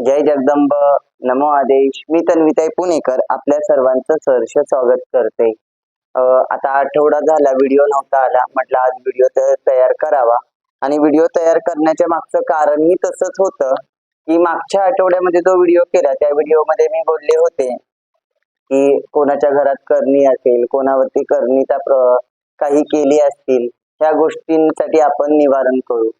जय जगदंब. नमो आदेश. मी तन्विताई पुणेकर आपल्या सर्वांचं सहर्ष स्वागत करते. आता आठवडा झाला व्हिडिओ नव्हता आला. म्हटलं आज व्हिडिओ तयार करावा. आणि व्हिडिओ तयार करण्याच्या मागचं कारण मी तसंच होतं की मागच्या आठवड्यामध्ये जो व्हिडिओ केला त्या व्हिडिओमध्ये मी बोलले होते की कोणाच्या घरात करणी असेल कोणावरती करणीचा काही केली असतील ह्या गोष्टींसाठी आपण निवारण करू.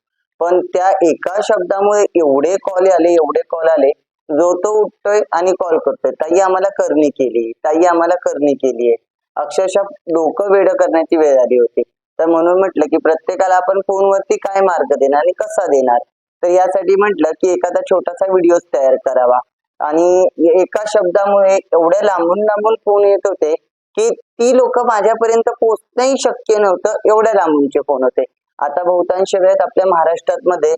पण त्या एका शब्दामुळे एवढे कॉल आले एवढे कॉल आले जो तो उठतोय आणि कॉल करतोय. ताई आम्हाला करणी केली ताई आम्हाला करणी केली आहे अक्षरशः डोकं वेड करण्याची वेळ आली होती. तर म्हणून म्हटलं की प्रत्येकाला आपण फोनवरती काय मार्ग देणार आणि कसा देणार? तर यासाठी म्हटलं की एखादा छोटासा व्हिडिओ तयार करावा. आणि एका शब्दामुळे एवढ्या लांबून लांबून फोन येत होते की ती लोक माझ्यापर्यंत पोहोचणंही शक्य नव्हतं एवढ्या लांबूनचे फोन होते. आता बहुतांश वेळेत आपल्या महाराष्ट्रात मध्ये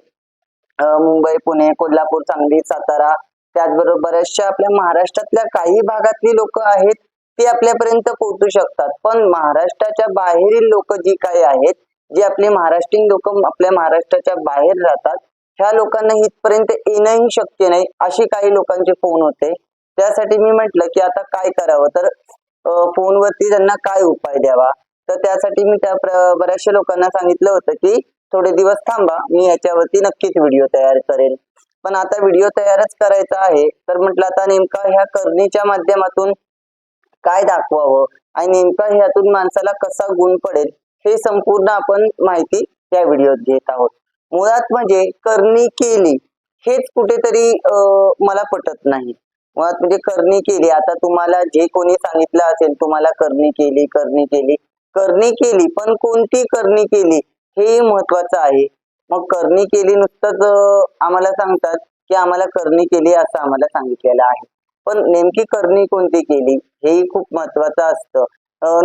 मुंबई पुणे कोल्हापूर सांगली सातारा त्याचबरोबर बऱ्याचशा आपल्या महाराष्ट्रातल्या काही भागातली लोक आहेत ती आपल्यापर्यंत पोहोचू शकतात. पण महाराष्ट्राच्या बाहेरील लोक जी काही आहेत जी आपली महाराष्ट्रीयन लोक आपल्या महाराष्ट्राच्या बाहेर राहतात ह्या लोकांना इथपर्यंत येणंही शक्य नाही अशी काही लोकांचे फोन होते. त्यासाठी मी म्हंटल की आता काय करावं? तर फोनवरती त्यांना काय उपाय द्यावा? तर त्यासाठी मी त्या बऱ्याचशा लोकांना सांगितलं होतं की थोडे दिवस थांबा मी याच्यावरती नक्कीच व्हिडिओ तयार करेन पण आता व्हिडिओ तयारच करायचा आहे तर म्हटलं आता नेमका ह्या करणीच्या माध्यमातून काय दाखवावं आणि नेमका ह्यातून माणसाला कसा गुण पडेल हे संपूर्ण आपण माहिती त्या व्हिडिओत घेत आहोत. मुळात म्हणजे करणी केली हेच कुठेतरी मला पटत नाही. मुळात म्हणजे करणी केली आता तुम्हाला जे कोणी सांगितलं असेल तुम्हाला करणी केली करणी केली करणी केली पण कोणती करणी केली? हे महत्वाचं आहे. मग करणी केली नुसतंच आम्हाला सांगतात की आम्हाला करणी केली असं आम्हाला सांगितलेलं आहे. पण नेमकी करणी कोणती केली? हेही खूप महत्वाचं असतं.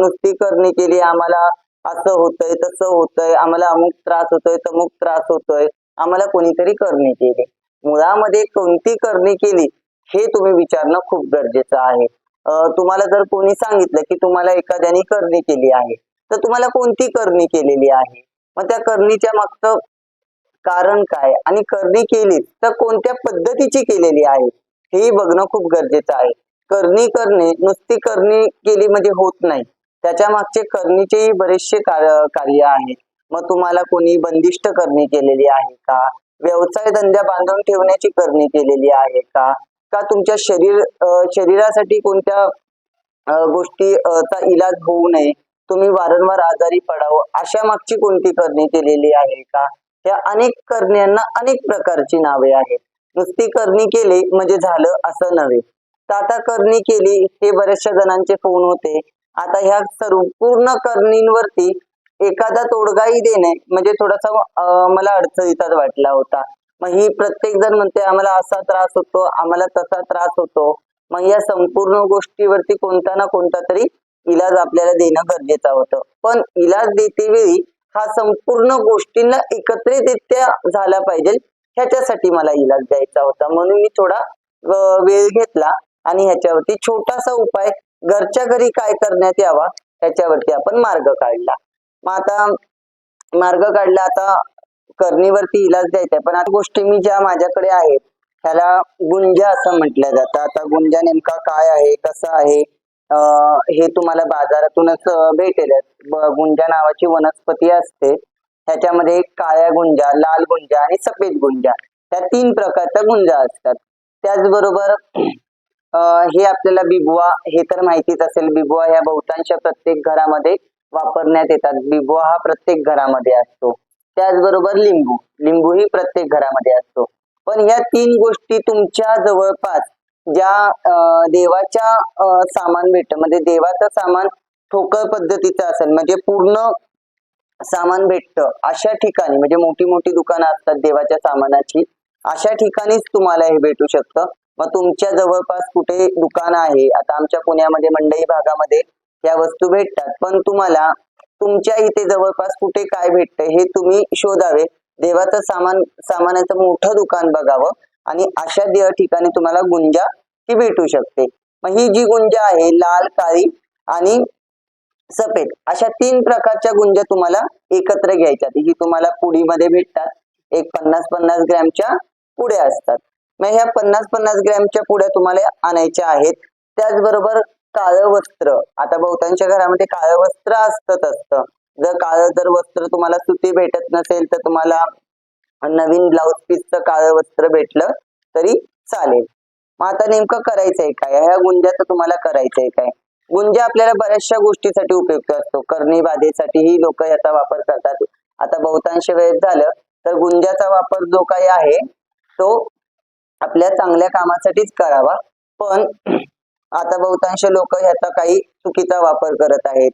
नुसती करणी केली आम्हाला असं होतंय तसं होतंय आम्हाला अमुक त्रास होतोय तमुक त्रास होतोय आम्हाला कोणीतरी करणी केली. मुळामध्ये कोणती करणी केली हे तुम्ही विचारणं खूप गरजेचं आहे. तुम्हाला जर कोणी सांगितलं की तुम्हाला एखाद्याने करणी केली आहे तर तुम्हाला कोणती करणी केलेली आहे? मग त्या करणीच्या मागचं कारण काय? आणि करणी केली तर कोणत्या पद्धतीची केलेली आहे? हेही बघणं खूप गरजेचं आहे. करणी करणे नुसती करणी केली म्हणजे होत नाही. त्याच्या मागचे करणीचेही बरेचसे कार्य कार्य आहेत मग तुम्हाला कोणी बंदिष्ट करणी केलेली आहे का? व्यवसाय धंद्या बांधून ठेवण्याची करणी केलेली आहे का? का तुमच्या शरीर शरीरासाठी कोणत्या गोष्टी चा इलाज होऊ नये तुम्ही वारंवार आजारी पडावं अशा मागची कोणती करणी केलेली आहे का? या अनेक करण्यांना अनेक प्रकारची नावे आहेत. नुसती करणी केली म्हणजे झालं असं नव्हे. तर आता करणी केली हे बऱ्याचशा जणांचे फोन होते. आता ह्या संपूर्ण करणींवरती एखादा तोडगाही देणे म्हणजे थोडासा मला अडचणीचाच वाटला होता. मग ही प्रत्येक जण म्हणते आम्हाला असा त्रास होतो आम्हाला तसा त्रास होतो. मग या संपूर्ण गोष्टीवरती कोणता ना कोणता तरी इलाज आपल्याला देणं गरजेचं होतं. पण इलाज देते वेळी हा संपूर्ण गोष्टींना एकत्रितरित्या झाला पाहिजे ह्याच्यासाठी मला इलाज द्यायचा होता. म्हणून मी थोडा वेळ घेतला आणि ह्याच्यावरती छोटासा उपाय घरच्या घरी काय करण्यात यावा ह्याच्यावरती आपण मार्ग काढला. मग आता मार्ग काढला आता करणीवरती इलाज द्यायचा पण आता गोष्टी मी ज्या माझ्याकडे आहेत त्याला गुंजा असं म्हटलं जातं. आता गुंजा नेमका काय आहे कसा आहे हे तुम्हाला बाजारातूनच भेटेल. गुंजा नावाची वनस्पती असते. ह्याच्यामध्ये काळ्या गुंजा लाल गुंजा आणि सफेद गुंजा त्या तीन प्रकारच्या गुंजा असतात. त्याचबरोबर हे आपल्याला बिबवा हे तर माहितीच असेल बिबवा ह्या बहुतांश प्रत्येक घरामध्ये वापरण्यात येतात. बिबवा हा प्रत्येक घरामध्ये असतो. त्याचबरोबर लिंबू. लिंबू ही प्रत्येक घरामध्ये असतो. पण या तीन गोष्टी तुमच्या जवळपास ज्या देवाच्या सामान भेट म्हणजे देवाचं सामान ठोकळ पद्धतीचं असेल म्हणजे पूर्ण सामान भेटतं अशा ठिकाणी म्हणजे मोठी मोठी दुकानं असतात देवाच्या सामानाची अशा ठिकाणीच तुम्हाला हे भेटू शकतं. मग तुमच्या जवळपास कुठे दुकान आहे आता आमच्या पुण्यामध्ये मंडई भागामध्ये या वस्तू भेटतात. पण तुम्हाला तुमच्या इथे जवळपास कुठे काय भेटतं हे तुम्ही शोधावे. देवाचं सामान सामानाचं मोठं दुकान बघावं आणि अशा देह ठिकाणी तुम्हाला गुंजा ही भेटू शकते. मग ही जी गुंजा आहे लाल काळी आणि सफेद अशा तीन प्रकारच्या गुंजा तुम्हाला एकत्र घ्यायच्या ही तुम्हाला पुडीमध्ये भेटतात. एक पन्नास पन्नास ग्रॅमच्या पुड्या असतात. मग ह्या पन्नास पन्नास ग्रॅमच्या पुड्या तुम्हाला आणायच्या आहेत. त्याचबरोबर काळं वस्त्र. आता बहुतांच्या घरामध्ये काळं वस्त्र असतच असतं. जर काळं जर वस्त्र तुम्हाला सुती भेटत नसेल तर तुम्हाला नवीन ब्लाऊज पीसचं काळं वस्त्र भेटलं तरी चालेल. मग आता नेमकं करायचंय काय? ह्या गुंजाचं तुम्हाला करायचंय काय? गुंजा आपल्याला बऱ्याचशा गोष्टीसाठी उपयुक्त असतो. करणी बाधेसाठीही लोक याचा वापर करतात. आता बहुतांश वेळेस झालं तर गुंजाचा वापर जो काही आहे तो आपल्या चांगल्या कामासाठीच करावा. पण आता बहुतांश लोक ह्याचा काही चुकीचा वापर करत आहेत.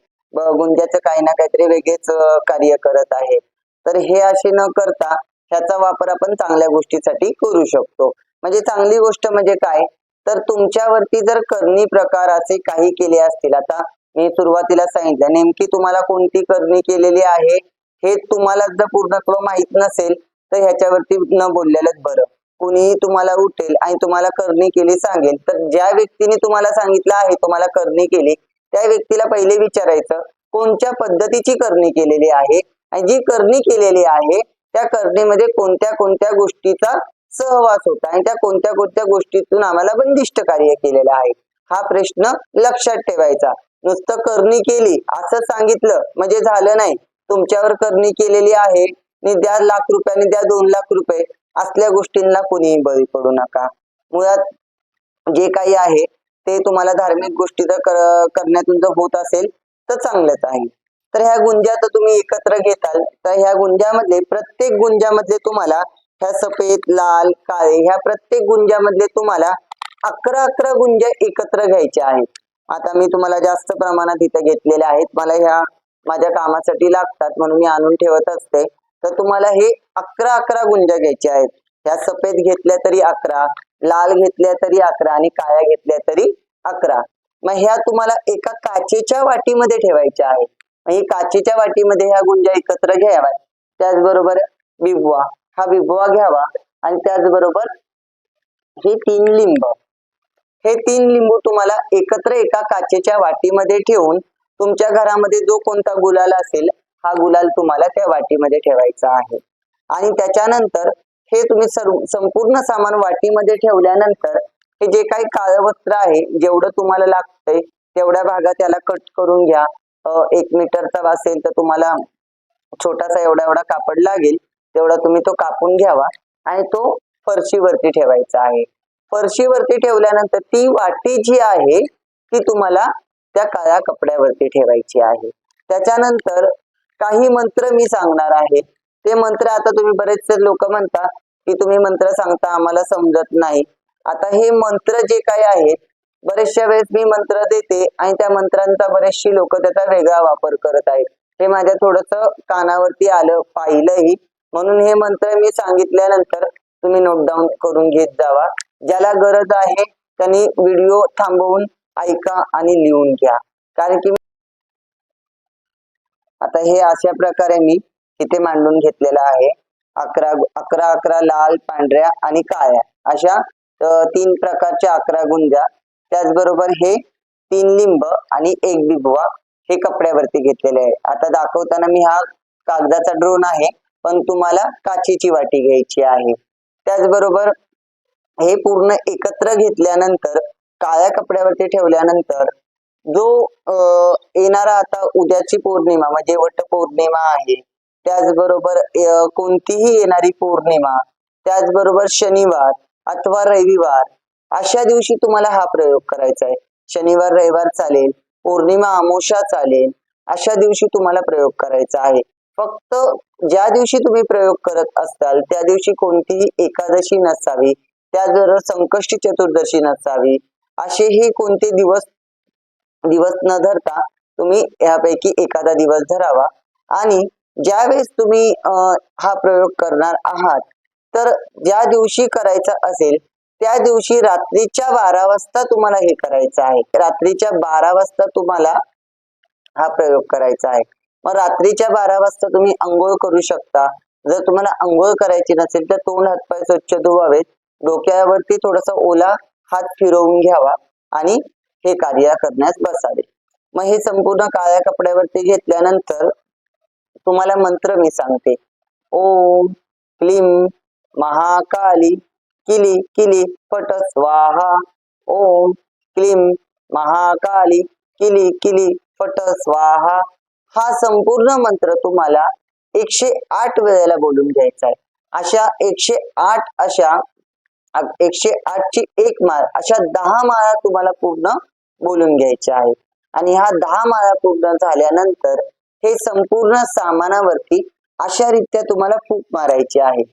गुंजाचं काही ना काहीतरी वेगळेच कार्य करत आहेत. तर हे असे न करता ह्याचा वापर आपण चांगल्या गोष्टीसाठी करू शकतो. म्हणजे चांगली गोष्ट म्हणजे काय? तर तुमच्यावरती जर करणी प्रकार असे काही केले असतील आता मी सुरुवातीला सांगितलं नेमकी तुम्हाला कोणती करणी केलेली आहे हे तुम्हाला जर पूर्णत्व माहीत नसेल तर ह्याच्यावरती न बोललेलंच बरं. कुणीही तुम्हाला उठेल आणि तुम्हाला करणी केली सांगेल तर ज्या व्यक्तीने तुम्हाला सांगितलं आहे तुम्हाला करणी केली त्या व्यक्तीला पहिले विचारायचं कोणत्या पद्धतीची करणी केलेली आहे? आणि जी करणी केलेली आहे त्या करणीमध्ये कोणत्या कोणत्या गोष्टीचा सहवास होता? आणि त्या कोणत्या कोणत्या गोष्टीतून आम्हाला बंदिष्ट कार्य केलेलं आहे? हा प्रश्न लक्षात ठेवायचा. नुसतं करणी केली असं सांगितलं म्हणजे झालं नाही. तुमच्यावर करणी केलेली आहे आणि द्या लाख रुपयाने द्या दोन लाख रुपये. असल्या गोष्टींना कोणीही बळी पडू नका. मुळात जे काही आहे ते तुम्हाला धार्मिक गोष्टी जर कर- करण्यातून जर होत असेल तर चांगलंच आहे. तर ह्या गुंज्या तर तुम्ही एकत्र घेताल तर ह्या गुंज्यामध्ये प्रत्येक गुंज्यामध्ये तुम्हाला ह्या सफेद लाल काळे ह्या प्रत्येक गुंज्यामध्ये तुम्हाला अकरा अकरा गुंज्या एकत्र घ्यायच्या आहेत. आता मी तुम्हाला जास्त प्रमाणात इथे घेतलेल्या आहेत. मला ह्या माझ्या कामासाठी लागतात म्हणून मी आणून ठेवत असते. तर तुम्हाला हे अकरा अकरा गुंजा घ्यायच्या आहेत. ह्या सफेद घेतल्या तरी अकरा लाल घेतल्या तरी अकरा आणि काळ्या घेतल्या तरी अकरा. मग ह्या तुम्हाला एका काचेच्या वाटीमध्ये ठेवायच्या आहेत. मग ही काचेच्या वाटीमध्ये ह्या गुंजा एकत्र घ्याव्यात. त्याचबरोबर बिबवा हा बिबवा घ्यावा आणि त्याचबरोबर हे तीन लिंब. हे तीन लिंबू तुम्हाला एकत्र एका काचेच्या वाटीमध्ये ठेवून तुमच्या घरामध्ये जो कोणता गुलाल असेल हा गुलाल तुम्हाला त्या वाटीमध्ये ठेवायचा आहे. आणि त्याच्यानंतर हे तुम्ही संपूर्ण सामान वाटीमध्ये ठेवल्यानंतर हे जे काही काळं वस्त्र आहे जेवढं तुम्हाला लागतंय तेवढ्या भागात त्याला कट करून घ्या. एक मीटरचा असेल तर तुम्हाला छोटासा एवढा एवढा कापड लागेल तेवढा तुम्ही तो कापून घ्यावा आणि तो फरशीवरती ठेवायचा आहे. फरशीवरती ठेवल्यानंतर ती वाटी जी आहे ती तुम्हाला त्या काळ्या कपड्यावरती ठेवायची आहे. त्याच्यानंतर काही मंत्र मी सांगणार आहे. ते मंत्र आता तुम्ही बरेचसे लोक म्हणता की तुम्ही मंत्र सांगता आम्हाला समजत नाही. आता हे मंत्र जे काही आहेत बरेचशा वेळेस मी मंत्र देते आणि त्या मंत्रांचा बरेचशी लोक त्याचा वेगळा वापर करत आहेत. हे माझ्या थोडस कानावरती आलं पाहिलंही. म्हणून हे मंत्र मी सांगितल्यानंतर तुम्ही नोट डाऊन करून घेत जावा. ज्याला गरज आहे त्यांनी व्हिडिओ थांबवून ऐका आणि लिहून घ्या. कारण की आता हे अशा प्रकारे मी इथे मांडून घेतलेलं आहे. अकरा अकरा अकरा लाल पांढऱ्या आणि काळ्या अशा तीन प्रकारच्या अकरा गुंजा त्याचबरोबर हे तीन लिंब आणि एक बिबवा हे कपड्यावरती घेतलेले आहे. आता दाखवताना मी हा कागदाचा ड्रोन आहे पण तुम्हाला काचेची वाटी घ्यायची आहे. त्याचबरोबर हे पूर्ण एकत्र घेतल्यानंतर काळ्या कपड्यावरती ठेवल्यानंतर जो येणारा आता उद्याची पौर्णिमा म्हणजे वट पौर्णिमा आहे त्याचबरोबर कोणतीही येणारी पौर्णिमा त्याचबरोबर शनिवार अथवा रविवार अशा दिवशी तुम्हाला हा प्रयोग करायचा आहे. शनिवार रविवार चालेल पौर्णिमा अमोषा चालेल अशा दिवशी तुम्हाला प्रयोग करायचा आहे. फक्त ज्या दिवशी तुम्ही प्रयोग करत असताल त्या दिवशी कोणतीही एकादशी नसावी त्याचबरोबर संकष्टी चतुर्दशी नसावी असेही कोणते दिवस दिवस न धरता तुम्ही यापैकी एखादा दिवस धरावा. आणि ज्या वेळेस तुम्ही हा प्रयोग करणार आहात तर ज्या दिवशी करायचा असेल त्या दिवशी रात्रीच्या बारा वाजता तुम्हाला हे करायचं आहे. रात्रीच्या बारा वाजता तुम्हाला हा प्रयोग करायचा आहे. मग रात्रीच्या बारा वाजता तुम्ही आंघोळ करू शकता. जर तुम्हाला आंघोळ करायची नसेल तर तोंड हातपाय स्वच्छ धुवावेत. डोक्यावरती थोडासा ओला हात फिरवून घ्यावा. आणि हे कार्य करण्यास बसावे. मग हे संपूर्ण काळ्या कपड्यावरती घेतल्यानंतर तुम्हाला मंत्र मी सांगते. ओम क्लीम महाकाली किली किली पट स्वाहा ओम क्लीम महाकाली किली किली पट स्वाहा हा संपूर्ण मंत्र तुम्हाला एकशे आठ वेळेला बोलून घ्यायचा आहे. अशा एकशे आठ अशा एकशे आठ ची एक माळ अशा दहा माळा तुम्हाला पूर्ण बोलून घ्यायचे आहे आणि ह्या दहा माळा पूर्ण झाल्यानंतर हे संपूर्ण सामानावरती अशा रीत्या तुम्हाला फूक मारायची आहे.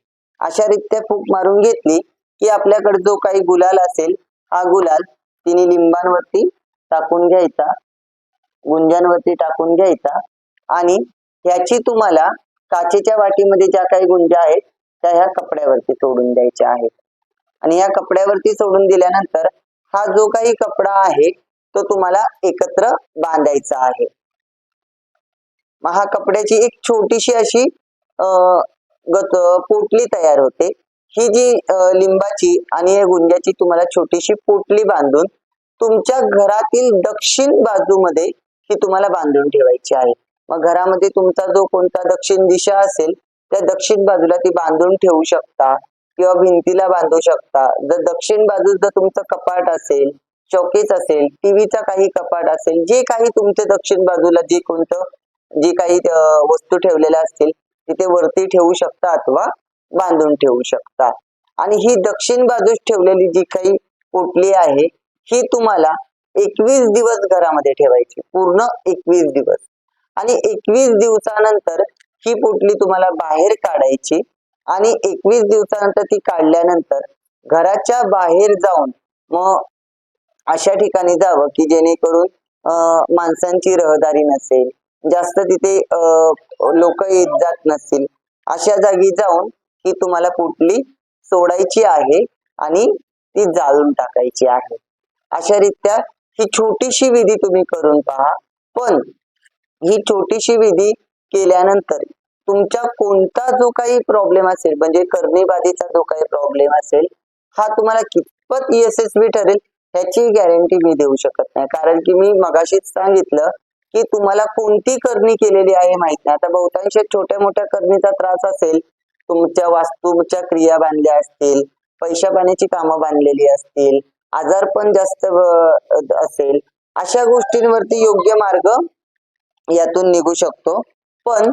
अशा रीत्या फूक मारून घेतली की आपल्याकडे जो काही गुलाल असेल हा गुलाल तिने लिंबांवरती टाकून घ्यायचा गुंजांवरती टाकून घ्यायचा आणि ह्याची तुम्हाला काचेच्या वाटीमध्ये ज्या काही गुंजा आहेत त्या ह्या कपड्यावरती सोडून द्यायच्या आहेत. आणि या कपड्यावरती सोडून दिल्यानंतर हा जो काही कपडा आहे तो तुम्हाला एकत्र बांधायचा आहे. मग हा कपड्याची एक छोटीशी अशी अं, पोटली तयार होते. ही जी लिंबाची आणि गुंजाची तुम्हाला छोटीशी पोटली बांधून तुमच्या घरातील दक्षिण बाजूमध्ये ही तुम्हाला बांधून ठेवायची आहे. मग घरामध्ये तुमचा जो कोणता दक्षिण दिशा असेल त्या दक्षिण बाजूला ती बांधून ठेवू शकता किंवा भिंतीला बांधू शकता. जर दक्षिण बाजूस जर तुमचं कपाट असेल चौकीच असेल टीव्हीचा काही कपाट असेल जे काही तुमचे दक्षिण बाजूला जे कोणतं जे काही वस्तू ठेवलेल्या असतील तिथे वरती ठेवू शकता अथवा बांधून ठेवू शकता आणि ही दक्षिण बाजूस ठेवलेली जी काही पोटली आहे ही तुम्हाला एकवीस दिवस घरामध्ये ठेवायची पूर्ण एकवीस दिवस. आणि एकवीस दिवसानंतर ही पोटली तुम्हाला बाहेर काढायची आणि एकवीस दिवसानंतर ती काढल्यानंतर घराच्या बाहेर जाऊन मग अशा ठिकाणी जावं की जेणेकरून माणसांची रहदारी नसेल जास्त तिथे लोक येत जात नसतील. अशा जागी जाऊन ही तुम्हाला कुठली सोडायची आहे आणि ती जाळून टाकायची आहे. अशा रीत्या ही छोटीशी विधी तुम्ही करून पहा. पण ही छोटीशी विधी केल्यानंतर तुमच्या कोणता जो काही प्रॉब्लेम असेल म्हणजे करणीबाधीचा जो काही प्रॉब्लेम असेल हा तुम्हाला कितपत यशस्वी ठरेल ह्याची गॅरंटी मी देऊ शकत नाही. कारण की मी मगाशीच सांगितलं की तुम्हाला कोणती करणी केलेली आहे माहीत नाही. आता बहुतांश छोट्या मोठ्या करणीचा त्रास असेल तुमच्या वास्तूच्या क्रिया बांधल्या असतील पैशा पाण्याची कामं बांधलेली असतील आजार पण जास्त असेल अशा गोष्टींवरती योग्य मार्ग यातून निघू शकतो. पण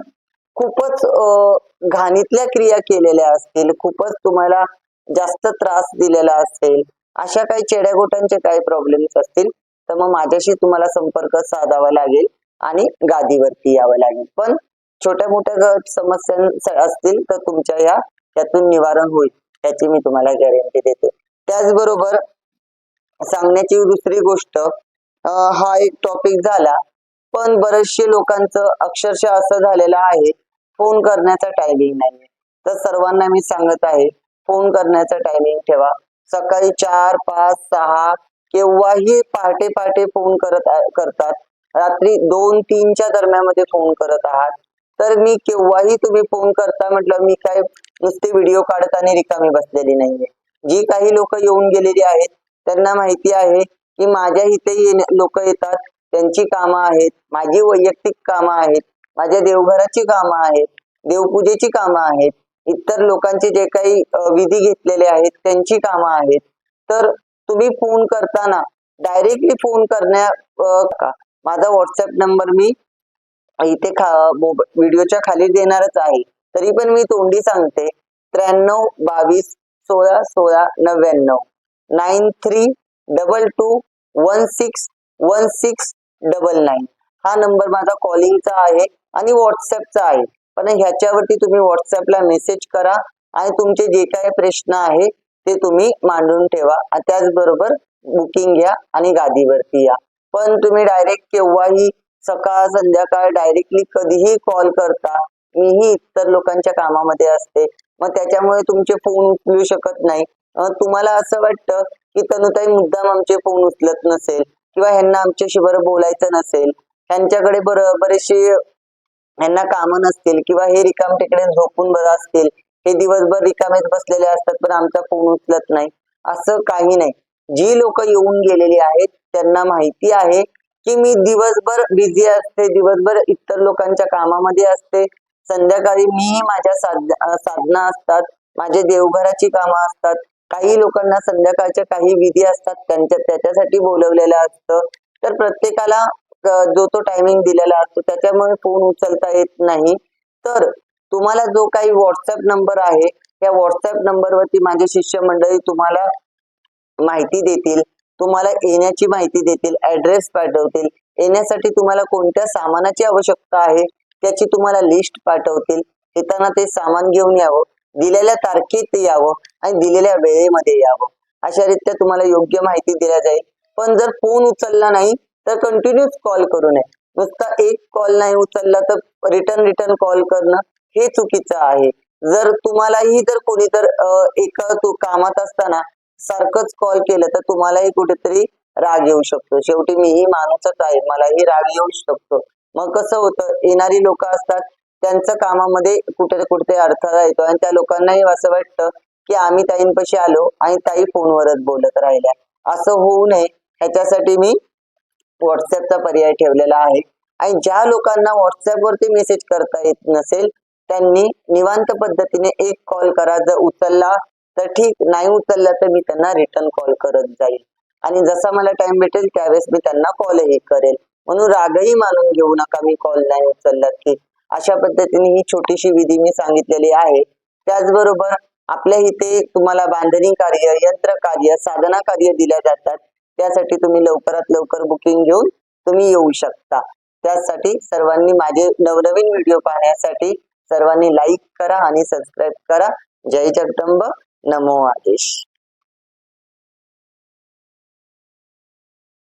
खूपच घाणीतल्या क्रिया केलेल्या असतील खूपच तुम्हाला जास्त त्रास दिलेला असेल अशा काही चेड्यागोटांचे काही प्रॉब्लेम्स असतील तर मग माझ्याशी तुम्हाला संपर्क साधावा लागेल आणि गादीवरती यावं लागेल. पण छोट्या मोठ्या ग- समस्या असतील तर तुमच्या ह्या त्यातून निवारण होईल याची मी तुम्हाला गॅरंटी देते. त्याचबरोबर सांगण्याची दुसरी गोष्ट हा एक टॉपिक झाला पण बरेचसे लोकांचं अक्षरशः असं झालेलं आहे फोन करण्याचा टायमिंग नाही तर सर्वांना मी सांगत आहे फोन करण्याचा टायमिंग ठेवा. सकाळी चार पाच सहा केव्हाही पहाटे पहाटे फोन करत करतात. रात्री दोन तीनच्या दरम्यानमध्ये फोन करत आहात. तर मी केव्हाही तुम्ही फोन करता म्हटलं मी काय नुसते व्हिडिओ काढत आणि रिकामी बसलेली नाहीये. जी काही लोक येऊन गेलेली आहेत त्यांना माहिती आहे की माझ्या इथे लोक येतात. त्यांची कामं आहेत माझी वैयक्तिक कामं आहेत माझ्या देवघराची कामं आहेत देवपूजेची कामं आहेत. इतर लोकांचे जे काही विधी घेतलेले आहेत त्यांची कामं आहेत. तर तुम्ही फोन करताना डायरेक्टली फोन करण्या का? माझा व्हॉट्सअप नंबर मी इथे खा व्हिडिओच्या खाली देणारच आहे. तरी पण मी तोंडी सांगते. त्र्याण्णव बावीस सोळा सोळा नव्याण्णव. Nine three double two one six one six double nine. हा नंबर माझा कॉलिंगचा आहे आणि व्हॉट्सअपचा आहे. पण ह्याच्यावरती तुम्ही व्हॉट्सअपला मेसेज करा आणि तुमचे जे काही प्रश्न आहे ते तुम्ही मांडून ठेवा. त्याचबरोबर बुकिंग घ्या आणि गादीवरती या. पण तुम्ही डायरेक्ट केव्हाही सकाळ संध्याकाळ डायरेक्टली कधीही कॉल करता मीही इतर लोकांच्या कामामध्ये असते. मग त्याच्यामुळे तुमचे फोन उचलू शकत नाही. तुम्हाला असं वाटतं की तनुताई मुद्दाम आमचे फोन उचलत नसेल किंवा ह्यांना आमच्याशी बरं बोलायचं नसेल. ह्यांच्याकडे बरं बरेचसे यांना कामं नसतील किंवा हे रिकाम तिकडे झोपून बरं असतील हे दिवसभर रिकामेच बसलेले असतात पण आमचा फोन उचलत नाही. असं काही नाही. जी लोक येऊन गेलेली आहेत त्यांना माहिती आहे की मी दिवसभर बिझी असते दिवसभर इतर लोकांच्या कामामध्ये असते. संध्याकाळी मी माझ्या साध साधना असतात माझे देवघराची कामं असतात. काही लोकांना संध्याकाळच्या काही विधी असतात त्यांच्या त्याच्यासाठी बोलवलेलं असतं. तर प्रत्येकाला जो तो टायमिंग दिलेला असतो त्याच्यामुळे फोन उचलता येत नाही. तर तुम्हाला जो काही व्हॉट्सअप नंबर आहे त्या व्हॉट्सअप नंबरवरती माझे शिष्य मंडळी तुम्हाला माहिती देतील. तुम्हाला येण्याची माहिती देतील ऍड्रेस पाठवतील. येण्यासाठी तुम्हाला कोणत्या सामानाची आवश्यकता आहे त्याची तुम्हाला लिस्ट पाठवतील. येताना ते सामान घेऊन यावं दिलेल्या तारखेत यावं आणि दिलेल्या वेळेमध्ये यावं. अशा रीत्या तुम्हाला योग्य माहिती दिल्या जाईल. पण जर फोन उचलला नाही तर कंटिन्यूच कॉल करू नये. नुसता एक कॉल नाही उचलला तर रिटर्न रिटर्न कॉल करणं हे चुकीचं आहे. जर तुम्हालाही जर कोणी जर एका तू कामात असताना सारखंच कॉल केलं तर तुम्हालाही कुठेतरी राग येऊ शकतो. शेवटी मीही माणूसच आहे. मलाही राग येऊ शकतो. मग कसं होतं? येणारी लोक असतात त्यांचं कामामध्ये कुठे कुठे अडथळा येतो आणि त्या लोकांनाही असं वाटतं की आम्ही ताईंपाशी आलो आणि ताई फोनवरच बोलत राहिल्या. असं होऊ नये. ह्याच्यासाठी मी व्हॉट्सअपचा पर्याय ठेवलेला आहे. आणि ज्या लोकांना व्हॉट्सअपवरती मेसेज करता येत नसेल त्यांनी निवांत पद्धतीने एक कॉल करा. जर उचलला तर ठीक नाही उचलला तर मी त्यांना रिटर्न कॉल करत जाईल. आणि जसा मला टाइम भेटेल त्यावेळेस मी त्यांना कॉलही करेल. म्हणून रागही मानून घेऊ नका मी कॉल नाही उचलला की. अशा पद्धतीने ही छोटीशी विधी मी सांगितलेली आहे. त्याचबरोबर आपल्या इथे तुम्हाला बांधणी कार्य यंत्र कार्य साधना कार्य दिल्या जातात. त्यासाठी तुम्ही लवकरात लवकर बुकिंग घेऊन तुम्ही येऊ शकता. त्यासाठी सर्वांनी माझे नवनवीन व्हिडिओ पाहण्यासाठी सर्वांनी लाईक करा आणि सबस्क्राईब करा. जय जगदंब. नमो आदेश.